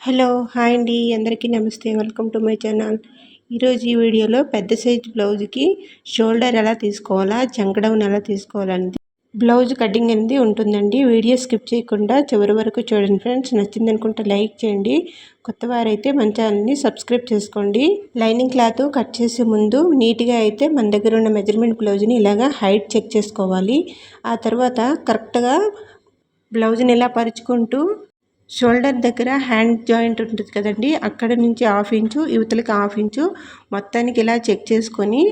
Hello hi అండి. అందరికీ నమస్తే. Welcome to my channel. ఈరోజు ఈ వీడియోలో పెద్ద సైజ్ బ్లౌజ్కి షోల్డర్ ఎలా తీసుకోవాలా చంకడౌన్ ఎలా తీసుకోవాలని బ్లౌజ్ కటింగ్ అనేది ఉంటుందండి. వీడియో స్కిప్ చేయకుండా చివరి వరకు చూడండి ఫ్రెండ్స్. నచ్చింది అనుకుంటే లైక్ చేయండి. కొత్త వారైతే మన ఛానల్ని సబ్స్క్రైబ్ చేసుకోండి. లైనింగ్ క్లాత్ కట్ చేసే ముందు నీట్గా అయితే మన దగ్గర ఉన్న మెజర్మెంట్ బ్లౌజ్ని ఇలాగా హైట్ చెక్ చేసుకోవాలి. ఆ తర్వాత కరెక్ట్గా బ్లౌజ్ని ఇలా పరుచుకుంటూ షోల్డర్ దగ్గర హ్యాండ్ జాయింట్ ఉంటుంది కదండి అక్కడ నుంచి హాఫ్ ఇంచు యువతలకి హాఫ్ ఇంచు మొత్తానికి ఇలా చెక్ చేసుకొని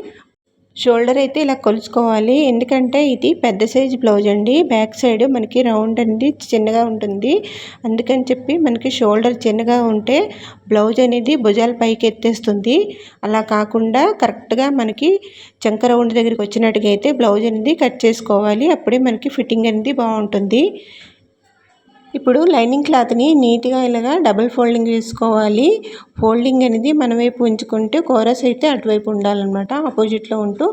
షోల్డర్ అయితే ఇలా కొలుచుకోవాలి. ఎందుకంటే ఇది పెద్ద సైజ్ బ్లౌజ్ అండి. బ్యాక్ సైడ్ మనకి రౌండ్ అనేది చిన్నగా ఉంటుంది. అందుకని చెప్పి మనకి షోల్డర్ చిన్నగా ఉంటే బ్లౌజ్ అనేది భుజాల పైకి ఎత్తేస్తుంది. అలా కాకుండా కరెక్ట్గా మనకి చంక రౌండ్ దగ్గరికి వచ్చినట్టుగా అయితే బ్లౌజ్ అనేది కట్ చేసుకోవాలి. అప్పుడే మనకి ఫిట్టింగ్ అనేది బాగుంటుంది. ఇప్పుడు లైనింగ్ క్లాత్ని నీట్గా ఇలాగా డబుల్ ఫోల్డింగ్ చేసుకోవాలి. ఫోల్డింగ్ అనేది మన వైపు ఉంచుకుంటే కోరస్ అయితే అటువైపు ఉండాలన్నమాట ఆపోజిట్లో ఉంటూ.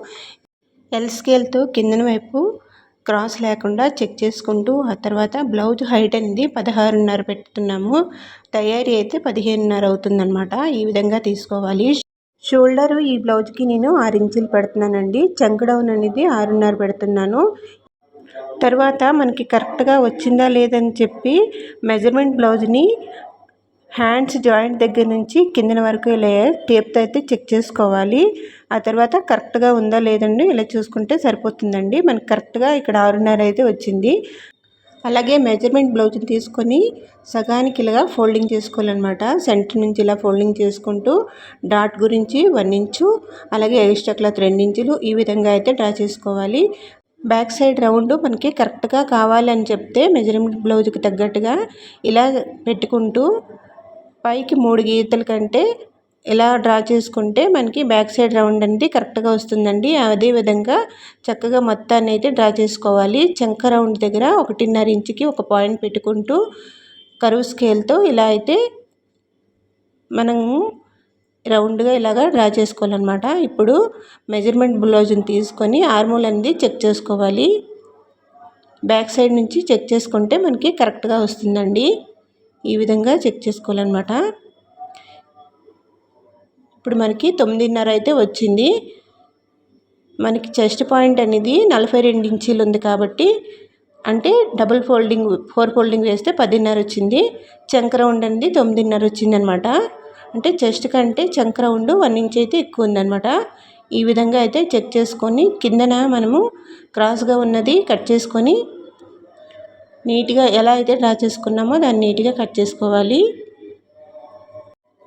ఎల్ స్కేల్తో కిందన వైపు క్రాస్ లేకుండా చెక్ చేసుకుంటూ ఆ తర్వాత బ్లౌజ్ హైట్ అనేది పదహారున్నర పెడుతున్నాము తయారీ అయితే పదిహేనున్నర అవుతుందన్నమాట ఈ విధంగా తీసుకోవాలి. షోల్డర్ ఈ బ్లౌజ్కి నేను ఆరు ఇంచులు పెడుతున్నానండి చంక్ డౌన్ అనేది ఆరున్నర పెడుతున్నాను. తర్వాత మనకి కరెక్ట్గా వచ్చిందా లేదని చెప్పి మెజర్మెంట్ బ్లౌజ్ని హ్యాండ్స్ జాయింట్ దగ్గర నుంచి కిందన వరకు ఇలా టేప్తో అయితే చెక్ చేసుకోవాలి. ఆ తర్వాత కరెక్ట్గా ఉందా లేదండి ఇలా చూసుకుంటే సరిపోతుందండి. మనకి కరెక్ట్గా ఇక్కడ ఆరున్నర అయితే వచ్చింది. అలాగే మెజర్మెంట్ బ్లౌజ్ని తీసుకొని సగానికి ఇలాగా ఫోల్డింగ్ చేసుకోవాలన్నమాట. సెంటర్ నుంచి ఇలా ఫోల్డింగ్ చేసుకుంటూ డాట్ గురించి వన్ ఇంచు అలాగే ఎక్స్ట్రా క్లాత్ ఇంచులు ఈ విధంగా అయితే డ్రా చేసుకోవాలి. బ్యాక్ సైడ్ రౌండ్ మనకి కరెక్ట్గా కావాలని చెప్తే మెజర్మెంట్ బ్లౌజ్కి తగ్గట్టుగా ఇలా పెట్టుకుంటూ పైకి మూడు గీతల కంటే ఇలా డ్రా చేసుకుంటే మనకి బ్యాక్ సైడ్ రౌండ్ అనేది కరెక్ట్గా వస్తుందండి. అదేవిధంగా చక్కగా మొత్తాన్ని అయితే డ్రా చేసుకోవాలి. చంక రౌండ్ దగ్గర ఒకటిన్నర ఇంచుకి ఒక పాయింట్ పెట్టుకుంటూ కరువు స్కేల్తో ఇలా అయితే మనం రౌండ్గా ఇలాగా డ్రా చేసుకోవాలన్నమాట. ఇప్పుడు మెజర్మెంట్ బ్లౌజ్ని తీసుకొని ఆర్మోల్ అనేది చెక్ చేసుకోవాలి. బ్యాక్ సైడ్ నుంచి చెక్ చేసుకుంటే మనకి కరెక్ట్గా వస్తుందండి. ఈ విధంగా చెక్ చేసుకోవాలన్నమాట. ఇప్పుడు మనకి తొమ్మిదిన్నర అయితే వచ్చింది. మనకి చెస్ట్ పాయింట్ అనేది నలభై రెండు ఇంచీలు ఉంది కాబట్టి అంటే డబుల్ ఫోల్డింగ్ ఫోర్ ఫోల్డింగ్ వేస్తే పదిన్నర వచ్చింది. చంకర ఉండండి తొమ్మిదిన్నర వచ్చిందనమాట అంటే చెస్ట్ కంటే చంక్ రౌండ్ వన్ ఇంచ్ అయితే ఎక్కువ ఉందనమాట ఈ విధంగా అయితే చెక్ చేసుకొని కిందన మనము క్రాస్గా ఉన్నది కట్ చేసుకొని నీట్గా ఎలా అయితే డ్రా చేసుకున్నామో దాన్ని నీట్గా కట్ చేసుకోవాలి.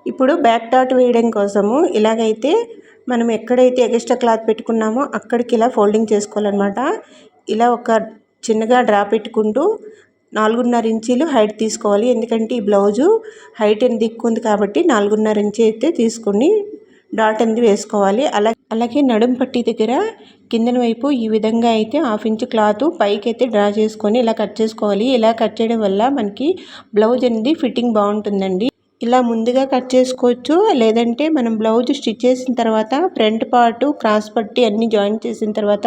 ఇప్పుడు బ్యాక్ డాట్ వేయడం కోసము ఇలాగైతే మనం ఎక్కడైతే ఎక్స్ట్రా క్లాత్ పెట్టుకున్నామో అక్కడికి ఇలా ఫోల్డింగ్ చేసుకోవాలన్నమాట. ఇలా ఒక చిన్నగా డ్రా పెట్టుకుంటూ నాలుగున్నర ఇంచీలు హైట్ తీసుకోవాలి. ఎందుకంటే ఈ బ్లౌజు హైట్ ఎంత ఎక్కువ ఉంది కాబట్టి నాలుగున్నర ఇంచి అయితే తీసుకొని డాట్ అనేది వేసుకోవాలి. అలా అలాగే నడుం పట్టి దగ్గర కిందన వైపు ఈ విధంగా అయితే హాఫ్ ఇంచ్ క్లాత్ పైకి అయితే డ్రా చేసుకొని ఇలా కట్ చేసుకోవాలి. ఇలా కట్ చేయడం వల్ల మనకి బ్లౌజ్ అనేది ఫిట్టింగ్ బాగుంటుందండి. ఇలా ముందుగా కట్ చేసుకోవచ్చు. లేదంటే మనం బ్లౌజ్ స్టిచ్ చేసిన తర్వాత ఫ్రంట్ పార్ట్ క్రాస్ పట్టి అన్నీ జాయిన్ చేసిన తర్వాత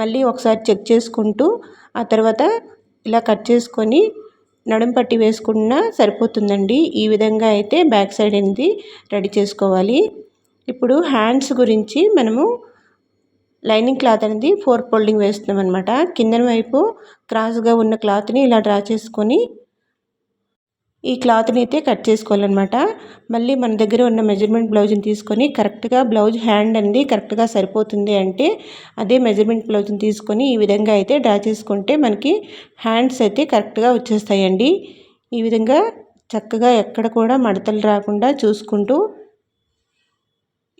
మళ్ళీ ఒకసారి చెక్ చేసుకుంటూ ఆ తర్వాత ఇలా కట్ చేసుకొని నడుం పట్టి వేసుకున్నా సరిపోతుందండి. ఈ విధంగా అయితే బ్యాక్ సైడ్ అనేది రెడీ చేసుకోవాలి. ఇప్పుడు హ్యాండ్స్ గురించి మనము లైనింగ్ క్లాత్ అనేది ఫోర్ ఫోల్డింగ్ వేస్తున్నాం అనమాట కింద వైపు క్రాస్గా ఉన్న క్లాత్ని ఇలా డ్రా చేసుకొని ఈ క్లాత్ని అయితే కట్ చేసుకోవాలన్నమాట. మళ్ళీ మన దగ్గర ఉన్న మెజర్మెంట్ బ్లౌజ్ని తీసుకొని కరెక్ట్గా బ్లౌజ్ హ్యాండ్ అనేది కరెక్ట్గా సరిపోతుంది అంటే అదే మెజర్మెంట్ బ్లౌజ్ని తీసుకొని ఈ విధంగా అయితే డ్రా చేసుకుంటే మనకి హ్యాండ్స్ అయితే కరెక్ట్గా వచ్చేస్తాయండి. ఈ విధంగా చక్కగా ఎక్కడ కూడా మడతలు రాకుండా చూసుకుంటూ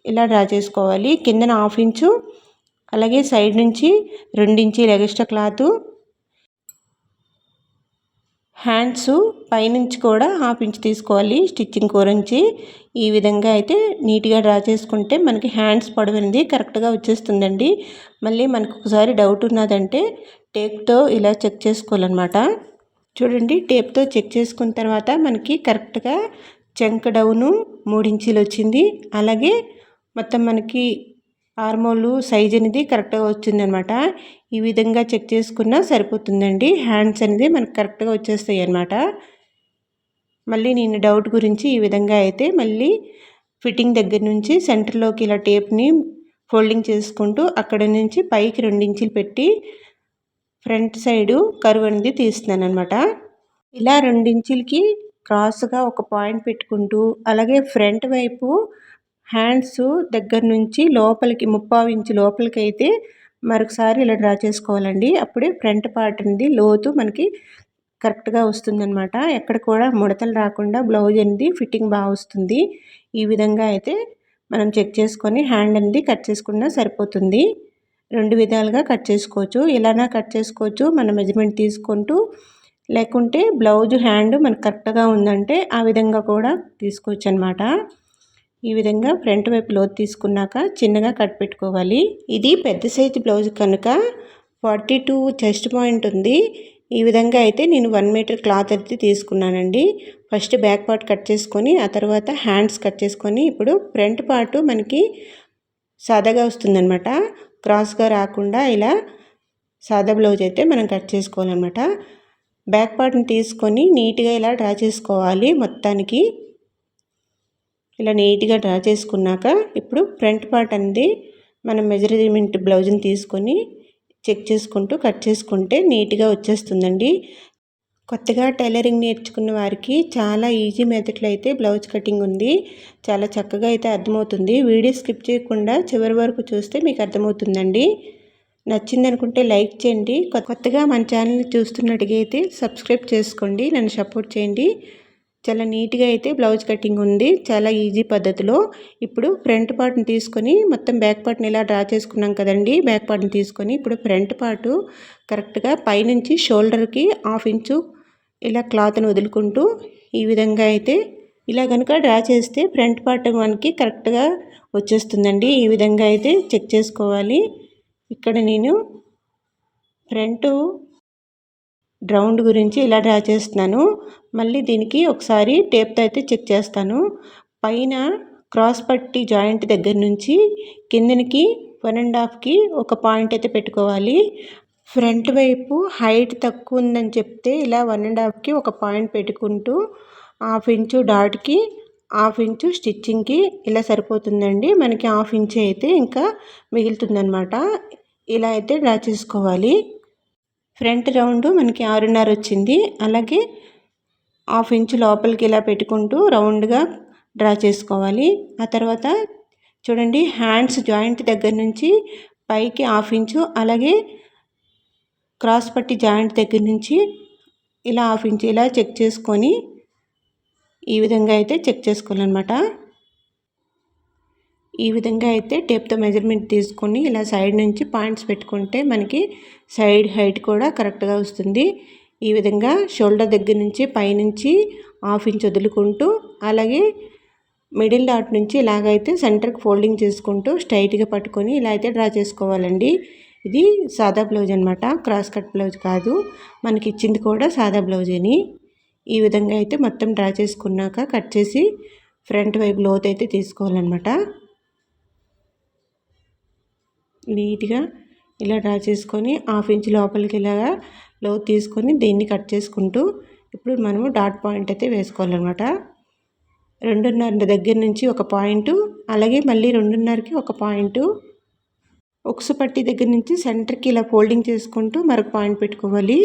ఇలా డ్రా చేసుకోవాలి. కిందన హాఫ్ ఇంచు అలాగే సైడ్ నుంచి రెండించి ఎగస్ట్రా క్లాతు హ్యాండ్స్ పైనుంచి కూడా హాఫ్ ఇంచ్ తీసుకోవాలి స్టిచ్చింగ్ కూరించి ఈ విధంగా అయితే నీట్గా డ్రా చేసుకుంటే మనకి హ్యాండ్స్ పొడవు కరెక్ట్గా వచ్చేస్తుందండి. మళ్ళీ మనకు ఒకసారి డౌట్ ఉన్నదంటే టేప్తో ఇలా చెక్ చేసుకోవాలన్నమాట. చూడండి టేప్తో చెక్ చేసుకున్న తర్వాత మనకి కరెక్ట్గా చెంక డౌను మూడించీలు వచ్చింది. అలాగే మొత్తం మనకి ఆర్మోలు సైజ్ అనేది కరెక్ట్గా వచ్చిందనమాట ఈ విధంగా చెక్ చేసుకున్నా సరిపోతుందండి. హ్యాండ్స్ అనేది మనకు కరెక్ట్గా వచ్చేస్తాయి అన్నమాట. మళ్ళీ నేను డౌట్ గురించి ఈ విధంగా అయితే మళ్ళీ ఫిట్టింగ్ దగ్గర నుంచి సెంటర్లోకి ఇలా టేప్ని ఫోల్డింగ్ చేసుకుంటూ అక్కడ నుంచి పైకి రెండించులు పెట్టి ఫ్రంట్ సైడు కరువు అనేది తీస్తున్నాను అనమాట ఇలా రెండించులకి క్రాస్గా ఒక పాయింట్ పెట్టుకుంటూ అలాగే ఫ్రంట్ వైపు హ్యాండ్స్ దగ్గర నుంచి లోపలికి ముప్పావు ఇంచు లోపలికి అయితే మరొకసారి ఇలా డ్రా చేసుకోవాలండి. అప్పుడే ఫ్రంట్ పార్ట్ అనేది లోతు మనకి కరెక్ట్గా వస్తుందన్నమాట. ఎక్కడ కూడా ముడతలు రాకుండా బ్లౌజ్ అనేది ఫిట్టింగ్ బాగా వస్తుంది. ఈ విధంగా అయితే మనం చెక్ చేసుకొని హ్యాండ్ అనేది కట్ చేసుకున్నా సరిపోతుంది. రెండు విధాలుగా కట్ చేసుకోవచ్చు. ఇలానా కట్ చేసుకోవచ్చు. మన మెజర్మెంట్ తీసుకుంటూ లేకుంటే బ్లౌజ్ హ్యాండ్ మనకు కరెక్ట్గా ఉందంటే ఆ విధంగా కూడా తీసుకోవచ్చు అనమాట ఈ విధంగా ఫ్రంట్ వైపు లోతు తీసుకున్నాక చిన్నగా కట్ పెట్టుకోవాలి. ఇది పెద్ద సైజు బ్లౌజ్ కనుక ఫార్టీ టూ చెస్ట్ పాయింట్ ఉంది. ఈ విధంగా అయితే నేను వన్ మీటర్ క్లాత్ అయితే తీసుకున్నానండి. ఫస్ట్ బ్యాక్ పార్ట్ కట్ చేసుకొని ఆ తర్వాత హ్యాండ్స్ కట్ చేసుకొని ఇప్పుడు ఫ్రంట్ పార్ట్ మనకి సాదాగా వస్తుందన్నమాట. క్రాస్గా రాకుండా ఇలా సాదా బ్లౌజ్ అయితే మనం కట్ చేసుకోవాలన్నమాట. బ్యాక్ పార్ట్ని తీసుకొని నీట్గా ఇలా డ్రా చేసుకోవాలి మొత్తానికి. ఇలా నీట్గా డ్రా చేసుకున్నాక ఇప్పుడు ఫ్రంట్ పార్ట్ అనేది మనం మెజర్మెంట్ బ్లౌజ్ని తీసుకొని చెక్ చేసుకుంటూ కట్ చేసుకుంటే నీట్గా వచ్చేస్తుందండి. కొత్తగా టైలరింగ్ నేర్చుకున్న వారికి చాలా ఈజీ మెథడ్లో అయితే బ్లౌజ్ కటింగ్ ఉంది. చాలా చక్కగా అయితే అర్థమవుతుంది. వీడియో స్కిప్ చేయకుండా చివరి వరకు చూస్తే మీకు అర్థమవుతుందండి. నచ్చింది అనుకుంటే లైక్ చేయండి. కొత్తగా మన ఛానల్ని చూస్తున్నట్టుగా సబ్స్క్రైబ్ చేసుకోండి. నన్ను సపోర్ట్ చేయండి. చాలా నీట్గా అయితే బ్లౌజ్ కటింగ్ ఉంది. చాలా ఈజీ పద్ధతిలో. ఇప్పుడు ఫ్రంట్ పార్ట్ని తీసుకొని మొత్తం బ్యాక్ పార్ట్ని ఇలా డ్రా చేసుకున్నాం కదండి. బ్యాక్ పార్ట్ని తీసుకొని ఇప్పుడు ఫ్రంట్ పార్టు కరెక్ట్గా పైనుంచి షోల్డర్కి హాఫ్ ఇంచు ఇలా క్లాత్ని వదులుకుంటూ ఈ విధంగా అయితే ఇలా కనుక డ్రా చేస్తే ఫ్రంట్ పార్ట్ మనకి కరెక్ట్గా వచ్చేస్తుందండి. ఈ విధంగా అయితే చెక్ చేసుకోవాలి. ఇక్కడ నేను ఫ్రంట్ రౌండ్ గురించి ఇలా డ్రా చేస్తున్నాను. మళ్ళీ దీనికి ఒకసారి టేప్తో అయితే చెక్ చేస్తాను. పైన క్రాస్ పట్టి జాయింట్ దగ్గర నుంచి కిందనికి వన్ అండ్ హాఫ్కి ఒక పాయింట్ అయితే పెట్టుకోవాలి. ఫ్రంట్ వైపు హైట్ తక్కువ ఉందని చెప్తే ఇలా వన్ అండ్ హాఫ్కి ఒక పాయింట్ పెట్టుకుంటూ హాఫ్ ఇంచు డాట్కి హాఫ్ ఇంచు స్టిచ్చింగ్కి ఇలా సరిపోతుందండి. మనకి హాఫ్ ఇంచ్ అయితే ఇంకా మిగులుతుందనమాట ఇలా అయితే డ్రా చేసుకోవాలి. ఫ్రంట్ రౌండ్ మనకి ఆరున్నర వచ్చింది. అలాగే హాఫ్ ఇంచ్ లోపలికి ఇలా పెట్టుకుంటూ రౌండ్గా డ్రా చేసుకోవాలి. ఆ తర్వాత చూడండి హ్యాండ్స్ జాయింట్ దగ్గర నుంచి పైకి హాఫ్ ఇంచు అలాగే క్రాస్ పట్టి జాయింట్ దగ్గర నుంచి ఇలా హాఫ్ ఇంచ్ ఇలా చెక్ చేసుకొని ఈ విధంగా అయితే చెక్ చేసుకోవాలన్నమాట. ఈ విధంగా అయితే టేప్తో మెజర్మెంట్ తీసుకొని ఇలా సైడ్ నుంచి పాయింట్స్ పెట్టుకుంటే మనకి సైడ్ హైట్ కూడా కరెక్ట్గా వస్తుంది. ఈ విధంగా షోల్డర్ దగ్గర నుంచి పైనుంచి హాఫ్ ఇంచ్ వదులుకుంటూ అలాగే మిడిల్ డాట్ నుంచి ఇలాగైతే సెంటర్కి ఫోల్డింగ్ చేసుకుంటూ స్ట్రైట్గా పట్టుకొని ఇలా అయితే డ్రా చేసుకోవాలండి. ఇది సాదా బ్లౌజ్ అనమాట క్రాస్ కట్ బ్లౌజ్ కాదు. మనకి ఇచ్చింది కూడా సాదా బ్లౌజ్ అని ఈ విధంగా అయితే మొత్తం డ్రా చేసుకున్నాక కట్ చేసి ఫ్రంట్ వైపు లోత్ అయితే తీసుకోవాలన్నమాట. నీట్గా ఇలా డ్రా చేసుకొని హాఫ్ ఇంచ్ లోపలికి ఇలాగా లో తీసుకొని దీన్ని కట్ చేసుకుంటూ ఇప్పుడు మనము డాట్ పాయింట్ అయితే వేసుకోవాలన్నమాట. రెండున్నర దగ్గర నుంచి ఒక పాయింట్ అలాగే మళ్ళీ రెండున్నరకి ఒక పాయింట్. ఉక్సు పట్టి దగ్గర నుంచి సెంటర్కి ఇలా ఫోల్డింగ్ చేసుకుంటూ మరొక పాయింట్ పెట్టుకోవాలి.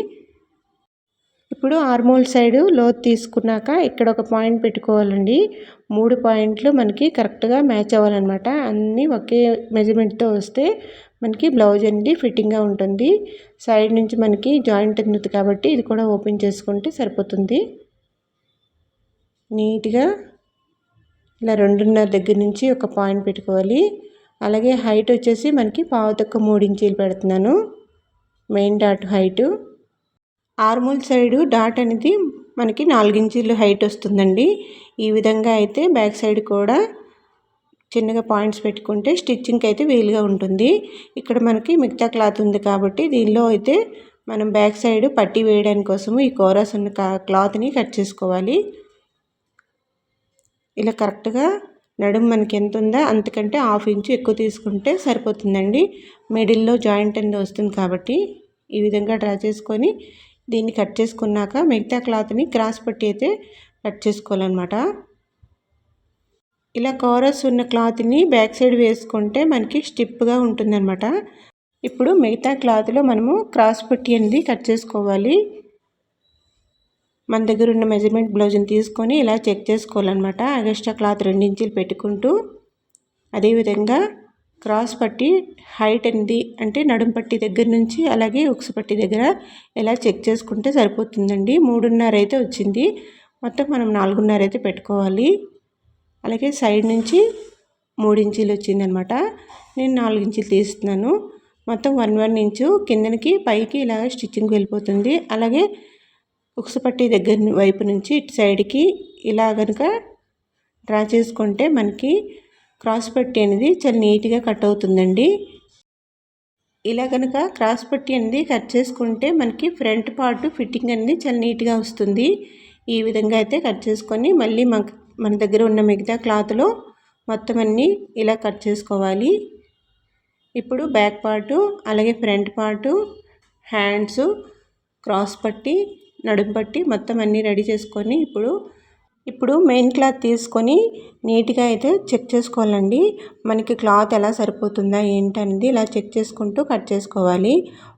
ఇప్పుడు ఆర్మోల్ సైడు లోతు తీసుకున్నాక ఇక్కడ ఒక పాయింట్ పెట్టుకోవాలండి. మూడు పాయింట్లు మనకి కరెక్ట్గా మ్యాచ్ అవ్వాలన్నమాట. అన్నీ ఒకే మెజర్మెంట్తో వస్తే మనకి బ్లౌజ్ అనేది ఫిట్టింగ్గా ఉంటుంది. సైడ్ నుంచి మనకి జాయింట్ ఉంది కాబట్టి ఇది కూడా ఓపెన్ చేసుకుంటే సరిపోతుంది. నీట్గా ఇలా రెండున్నర దగ్గర నుంచి ఒక పాయింట్ పెట్టుకోవాలి. అలాగే హైట్ వచ్చేసి మనకి పావు తక్కువ మూడు ఇంచీలు పెడుతున్నాను. Main dot height. Armhole side dot అనేది మనకి నాలుగించీలు హైట్ వస్తుందండి. ఈ విధంగా అయితే బ్యాక్ సైడ్ కూడా చిన్నగా పాయింట్స్ పెట్టుకుంటే స్టిచ్చింగ్కి అయితే వీలుగా ఉంటుంది. ఇక్కడ మనకి మిగతా క్లాత్ ఉంది కాబట్టి దీనిలో అయితే మనం బ్యాక్ సైడ్ పట్టి వేయడానికి కోసము ఈ కోరాస్ ఉన్న క్లాత్ని కట్ చేసుకోవాలి. ఇలా కరెక్ట్గా నడుము మనకి ఎంత ఉందో అంతకంటే హాఫ్ ఇంచు ఎక్కువ తీసుకుంటే సరిపోతుందండి. మిడిల్లో జాయింట్ అనేది వస్తుంది కాబట్టి ఈ విధంగా డ్రా చేసుకొని దీన్ని కట్ చేసుకున్నాక మిగతా క్లాత్ని క్రాస్ పట్టి అయితే కట్ చేసుకోవాలన్నమాట. ఇలా కోరస్ ఉన్న క్లాత్ని బ్యాక్ సైడ్ వేసుకుంటే మనకి స్టిప్గా ఉంటుందన్నమాట. ఇప్పుడు మిగతా క్లాత్లో మనము క్రాస్ పట్టి అనేది కట్ చేసుకోవాలి. మన దగ్గర ఉన్న మెజర్మెంట్ బ్లౌజ్ని తీసుకొని ఇలా చెక్ చేసుకోవాలన్నమాట. అగస్ట్రా క్లాత్ రెండించులు పెట్టుకుంటూ. అదేవిధంగా క్రాస్ పట్టి హైట్ అనేది అంటే నడుం పట్టి దగ్గర నుంచి అలాగే ఉక్సు పట్టి దగ్గర ఎలా చెక్ చేసుకుంటే సరిపోతుందండి. మూడున్నర అయితే వచ్చింది. మొత్తం మనం నాలుగున్నర అయితే పెట్టుకోవాలి. అలాగే సైడ్ నుంచి మూడు ఇంచీలు వచ్చిందనమాట. నేను నాలుగు ఇంచులు తీస్తున్నాను. మొత్తం వన్ వన్ ఇంచు కిందనికి పైకి ఇలా స్టిచ్చింగ్ వెళ్ళిపోతుంది. అలాగే ఉక్సు పట్టి దగ్గర వైపు నుంచి ఇటు సైడ్కి ఇలా కనుక డ్రా చేసుకుంటే మనకి క్రాస్ పట్టి అనేది చాలా నీట్గా కట్ అవుతుందండి. ఇలా కనుక క్రాస్ పట్టి అనేది కట్ చేసుకుంటే మనకి ఫ్రంట్ పార్ట్ ఫిట్టింగ్ అనేది చాలా నీట్గా వస్తుంది. ఈ విధంగా అయితే కట్ చేసుకొని మళ్ళీ మన దగ్గర ఉన్న మిగతా క్లాత్లో మొత్తం అన్నీ ఇలా కట్ చేసుకోవాలి. ఇప్పుడు బ్యాక్ పార్టు అలాగే ఫ్రంట్ పార్టు హ్యాండ్స్ క్రాస్ పట్టి నడుము పట్టి మొత్తం అన్నీ రెడీ చేసుకొని ఇప్పుడు ఇప్పుడు మెయిన్ క్లాత్ తీసుకొని నీట్గా అయితే చెక్ చేసుకోవాలండి. మనకి క్లాత్ ఎలా సరిపోతుందా ఏంటనేది ఇలా చెక్ చేసుకుంటూ కట్ చేసుకోవాలి.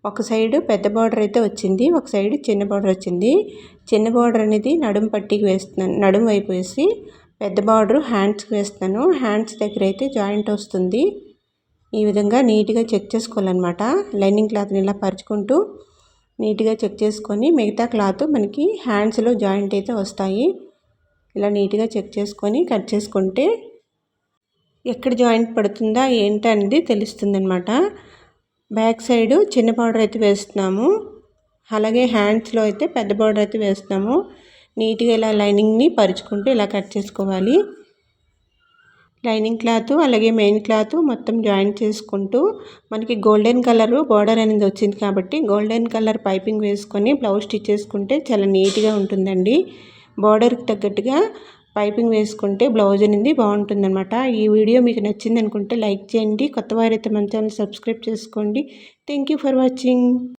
ఒక సైడ్ పెద్ద బార్డర్ అయితే వచ్చింది ఒక సైడ్ చిన్న బార్డర్ వచ్చింది. చిన్న బార్డర్ అనేది నడుము పట్టికి వేస్తున్నాను నడుము వైపు వేసి పెద్ద బార్డర్ హ్యాండ్స్కి వేస్తాను హ్యాండ్స్ దగ్గర అయితే జాయింట్ వస్తుంది. ఈ విధంగా నీట్గా చెక్ చేసుకోవాలన్నమాట. లైనింగ్ క్లాత్ని ఇలా పరుచుకుంటూ నీట్గా చెక్ చేసుకొని మిగతా క్లాత్ మనకి హ్యాండ్స్లో జాయింట్ అయితే వస్తాయి. ఇలా నీట్గా చెక్ చేసుకొని కట్ చేసుకుంటే ఎక్కడ జాయింట్ పడుతుందా ఏంటి అనేది తెలుస్తుందనమాట బ్యాక్ సైడ్ చిన్న పౌడర్ అయితే వేస్తున్నాము. అలాగే హ్యాండ్స్లో అయితే పెద్ద పౌడర్ అయితే వేస్తున్నాము. నీట్గా ఇలా లైనింగ్ని పరుచుకుంటూ ఇలా కట్ చేసుకోవాలి. లైనింగ్ క్లాత్ అలాగే మెయిన్ క్లాత్ మొత్తం జాయింట్ చేసుకుంటూ మనకి గోల్డెన్ కలర్ బార్డర్ అనేది వచ్చింది కాబట్టి గోల్డెన్ కలర్ పైపింగ్ వేసుకొని బ్లౌజ్ స్టిచ్ చేసుకుంటే చాలా నీట్గా ఉంటుందండి. బార్డర్కి తగ్గట్టుగా పైపింగ్ వేసుకుంటే బ్లౌజ్ అనేది బాగుంటుందన్నమాట. ఈ వీడియో మీకు నచ్చింది అనుకుంటే లైక్ చేయండి. కొత్త వారైతే మన ఛానల్ సబ్స్క్రైబ్ చేసుకోండి. Thank for watching.